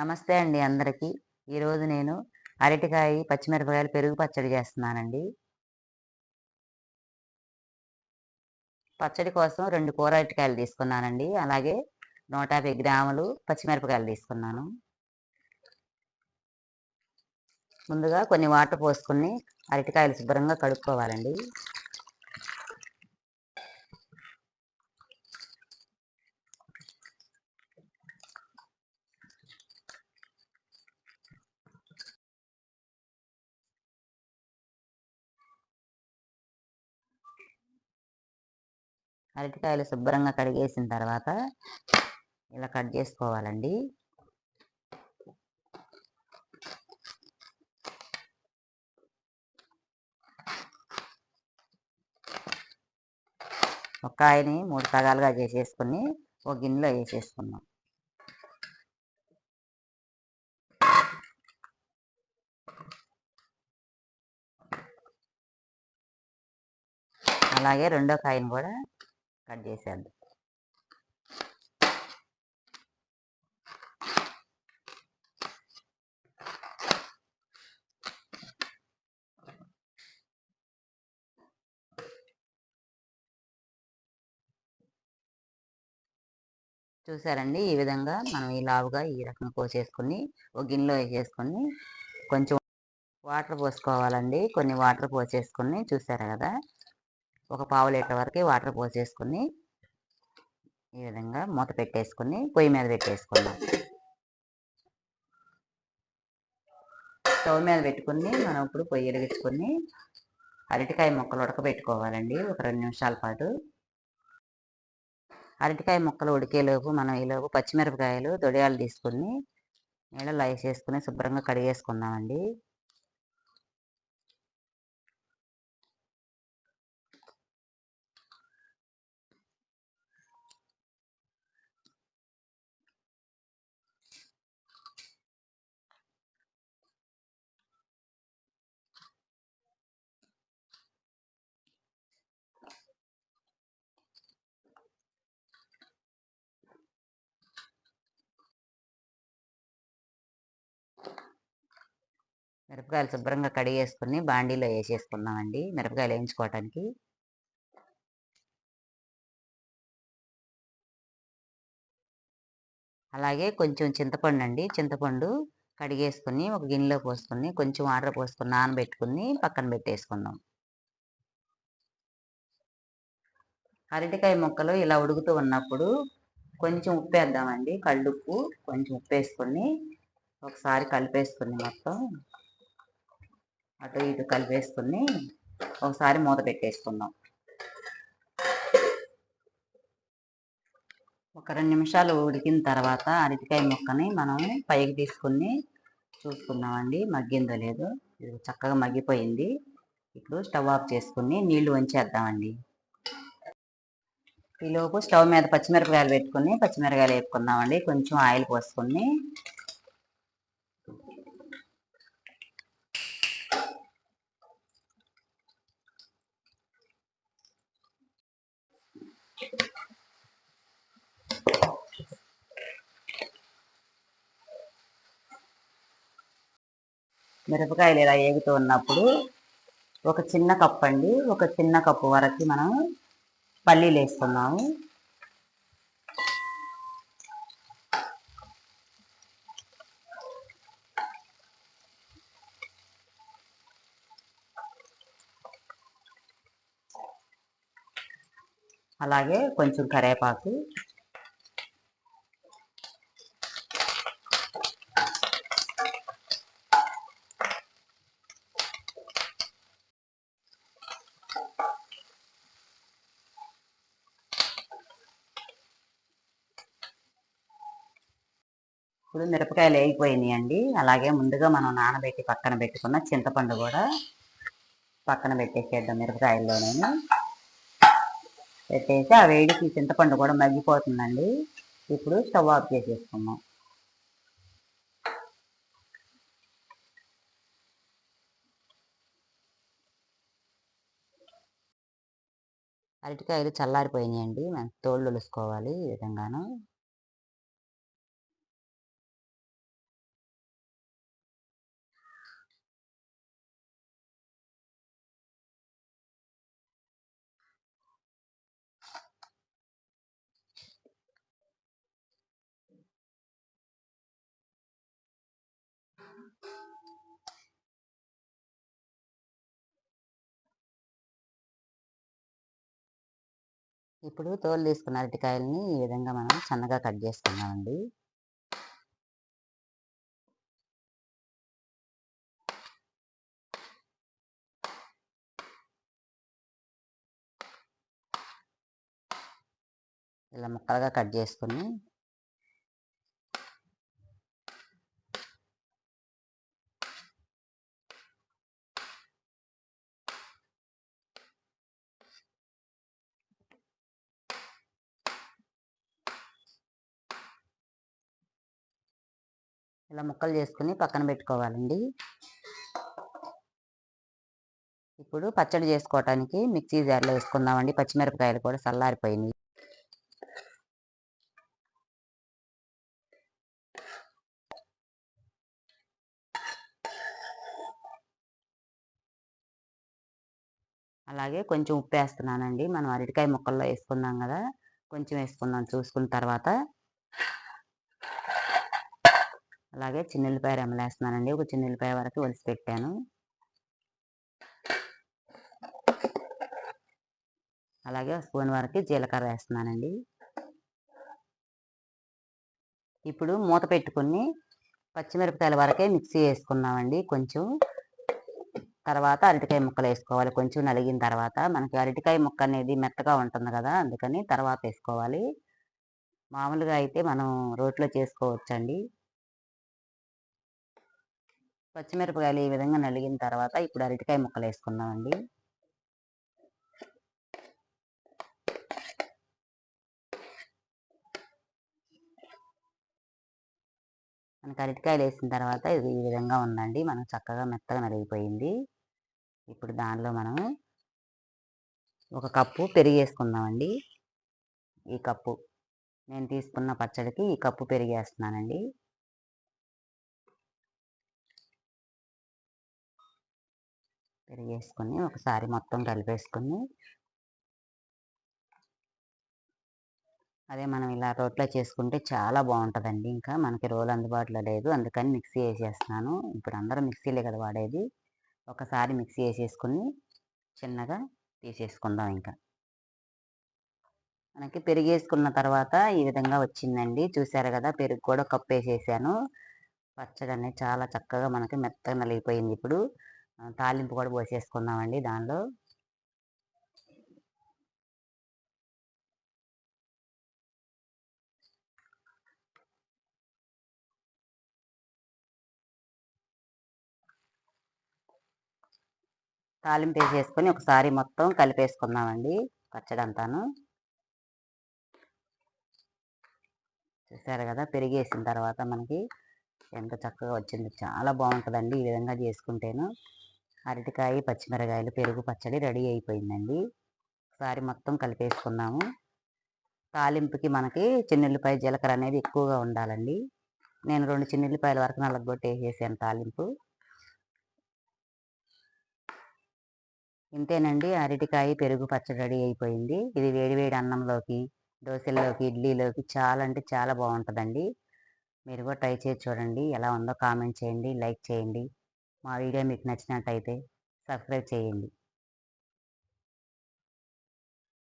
నమస్తే అండి అందరికీ. ఈరోజు నేను అరటికాయ పచ్చిమిరపకాయలు పెరుగు పచ్చడి చేస్తున్నానండి. పచ్చడి కోసం రెండు కూర అరటికాయలు తీసుకున్నానండి. అలాగే నూట యాభై గ్రాములు పచ్చిమిరపకాయలు తీసుకున్నాను. ముందుగా కొన్ని వాటర్ పోసుకుని అరటికాయలు శుభ్రంగా కడుక్కోవాలండి. అరటికాయలు శుభ్రంగా కడిగేసిన తర్వాత ఇలా కట్ చేసుకోవాలండి. ఒక ఆయని మూడు సగాలుగా చేసేసుకుని ఒక గిన్నెలో వేసేసుకున్నాం అలాగే రెండో కాయను కూడా కట్ చేసేద్దాం. చూసారండి? ఈ విధంగా మనం ఈ లావుగా ఈ రకం పోసేసుకుని ఒక గిన్నెలో వేసేసుకొని కొంచెం వాటర్ పోసుకోవాలండి. కొన్ని వాటర్ పోసేసుకుని చూసారు కదా? ఒక పావు లీటర్ వరకు వాటర్ పోసేసుకుని ఈ విధంగా మూత పెట్టేసుకుని పొయ్యి మీద పెట్టేసుకున్నాం స్టవ్ మీద పెట్టుకుని మనం ఇప్పుడు పొయ్యి వెలిగించుకొని అరటికాయ ముక్కలు ఉడకబెట్టుకోవాలండి ఒక రెండు నిమిషాల పాటు. అరటికాయ ముక్కలు ఉడికేలోపు మనం ఈలోపు పచ్చిమిరపకాయలు దొడియాలు తీసుకుని నీళ్ళలో వేసేసుకుని శుభ్రంగా కడిగేసుకుందామండి. మిరపకాయలు శుభ్రంగా కడిగేసుకుని బాండీలో వేసేసుకుందామండి మిరపకాయలు వేయించుకోవటానికి. అలాగే కొంచెం చింతపండు అండి చింతపండు కడిగేసుకుని ఒక గిన్నెలో పోసుకుని కొంచెం వాటర్ పోసుకుని నానబెట్టుకుని పక్కన పెట్టేసుకుందాం. అరటికాయ ముక్కలు ఇలా ఉడుకుతూ ఉన్నప్పుడు కొంచెం ఉప్పు వేద్దామండి కళ్ళుప్పు కొంచెం ఉప్పు వేసుకొని ఒకసారి కలిపేసుకుని మొత్తం అటు ఇటు కలిపేసుకుని ఒకసారి మూత పెట్టేసుకుందాం. ఒక రెండు నిమిషాలు ఉడికిన తర్వాత అరటికాయ ముక్కని మనం పైకి తీసుకుని చూసుకున్నామండి మగ్గిందో లేదో? ఇది చక్కగా మగ్గిపోయింది. ఇప్పుడు స్టవ్ ఆఫ్ చేసుకుని నీళ్ళు వంచేద్దామండి. ఈలోపు స్టవ్ మీద పచ్చిమిరపకాయలు పెట్టుకుని పచ్చిమిరపకాయలు వేపుకుందామండి. కొంచెం ఆయిల్ పోసుకుని మిరపకాయలు ఇలా ఏగుతూ ఉన్నప్పుడు ఒక చిన్న కప్పు అండి. ఒక చిన్న కప్పు వరకు మనం పల్లీలు వేసుకున్నాము అలాగే కొంచెం కరేపాకు ఇప్పుడు మిరపకాయలు వేగిపోయినాయి అండి అలాగే ముందుగా మనం నానబెట్టి పక్కన పెట్టుకున్న చింతపండు కూడా పక్కన పెట్టేసేద్దాం మిరపకాయల్లోనే పెట్టేసి ఆ వేడికి చింతపండు కూడా మగ్గిపోతుందండి. ఇప్పుడు స్టవ్ ఆఫ్ చేసేసుకున్నాం అరటికాయలు చల్లారిపోయినాయండి. మనం తోళ్ళు ఒలుసుకోవాలి ఈ విధంగాను. ఇప్పుడు తోలు తీసుకున్న అరటికాయలని ఈ విధంగా మనం సన్నగా కట్ చేసుకున్నామండి. ఇలా ముక్కలుగా కట్ చేసుకుని ఇలా ముక్కలు చేసుకుని పక్కన పెట్టుకోవాలండి. ఇప్పుడు పచ్చడి చేసుకోవటానికి మిక్సీ జార్లో వేసుకుందామండి. పచ్చిమిరపకాయలు కూడా చల్లారిపోయినాయి అలాగే కొంచెం ఉప్పు వేస్తున్నానండి. మనం అరటికాయ ముక్కల్లో వేసుకుందాం కదా. కొంచెం వేసుకుందాం చూసుకున్న తర్వాత. అలాగే చిన్నుల్లిపాయ రెమ్మలేస్తున్నానండి. ఒక చిన్నుల్లిపాయ వరకు ఒలిసి పెట్టాను. అలాగే స్పూన్ వరకు జీలకర్ర వేస్తున్నానండి. ఇప్పుడు మూత పెట్టుకుని పచ్చిమిరపకాయల వరకే మిక్సీ వేసుకున్నామండి కొంచెం. తర్వాత అరటికాయ ముక్కలు వేసుకోవాలి. కొంచెం నలిగిన తర్వాత మనకి అరటికాయ ముక్క అనేది మెత్తగా ఉంటుంది కదా అందుకని తర్వాత వేసుకోవాలి. మామూలుగా అయితే మనం రోట్లో చేసుకోవచ్చండి. పచ్చిమిరపకాయలు ఈ విధంగా నలిగిన తర్వాత ఇప్పుడు అరటికాయ ముక్కలు వేసుకుందామండి. మనకి అరటికాయలు వేసిన తర్వాత ఇది ఈ విధంగా ఉందండి. మనం చక్కగా మెత్తగా నలిగిపోయింది. ఇప్పుడు దానిలో మనం ఒక కప్పు పెరిగి వేసుకుందామండి. ఈ కప్పు నేను తీసుకున్న పచ్చడికి ఈ కప్పు పెరిగేస్తున్నానండి పెరిగేసుకొని ఒకసారి మొత్తం కలిపేసుకొని అదే మనం ఇలా రోట్లో చేసుకుంటే చాలా బాగుంటుందండి. ఇంకా మనకి రోల్ అందుబాటులో లేదు. అందుకని మిక్సీ వేసేస్తున్నాను. ఇప్పుడు అందరూ మిక్సీలే కదా వాడేది. ఒకసారి మిక్సీ వేసేసుకుని చిన్నగా తీసేసుకుందాం ఇంకా. మనకి పెరుగు వేసుకున్న తర్వాత ఈ విధంగా వచ్చిందండి. చూసారు కదా పెరుగు కూడా కప్పు వేసేసాను పచ్చడి చాలా చక్కగా మనకి మెత్తగా నలిగిపోయింది ఇప్పుడు. తాలింపు కూడా పోసేసుకుందామండి దానిలో. తాలింపు వేసేసుకొని ఒకసారి మొత్తం కలిపేసుకుందామండి పచ్చడి అంతాను చూసారు కదా పెరిగేసిన తర్వాత మనకి ఎంత చక్కగా వచ్చింది చాలా బాగుంటుందండి ఈ విధంగా చేసుకుంటేను. అరటికాయ పచ్చిమిరకాయలు పెరుగు పచ్చడి రెడీ అయిపోయిందండి. ఒకసారి మొత్తం కలిపేసుకుందాము. తాలింపుకి మనకి చిన్నుల్లిపాయ జీలకర్ర అనేది ఎక్కువగా ఉండాలండి. నేను రెండు చిన్నుల్లిపాయల వరకు నలగొట్టి వేసేసాను తాలింపు. ఇంతేనండి అరటికాయ పెరుగు పచ్చడి రెడీ అయిపోయింది. ఇది వేడివేడి అన్నంలోకి దోశల్లోకి ఇడ్లీలోకి చాలా అంటే చాలా బాగుంటుందండి. మీరు కూడా ట్రై చేసి చూడండి ఎలా ఉందో కామెంట్ చేయండి లైక్ చేయండి. మా వీడియో మీకు నచ్చినట్టయితే సబ్స్క్రైబ్ చేయండి.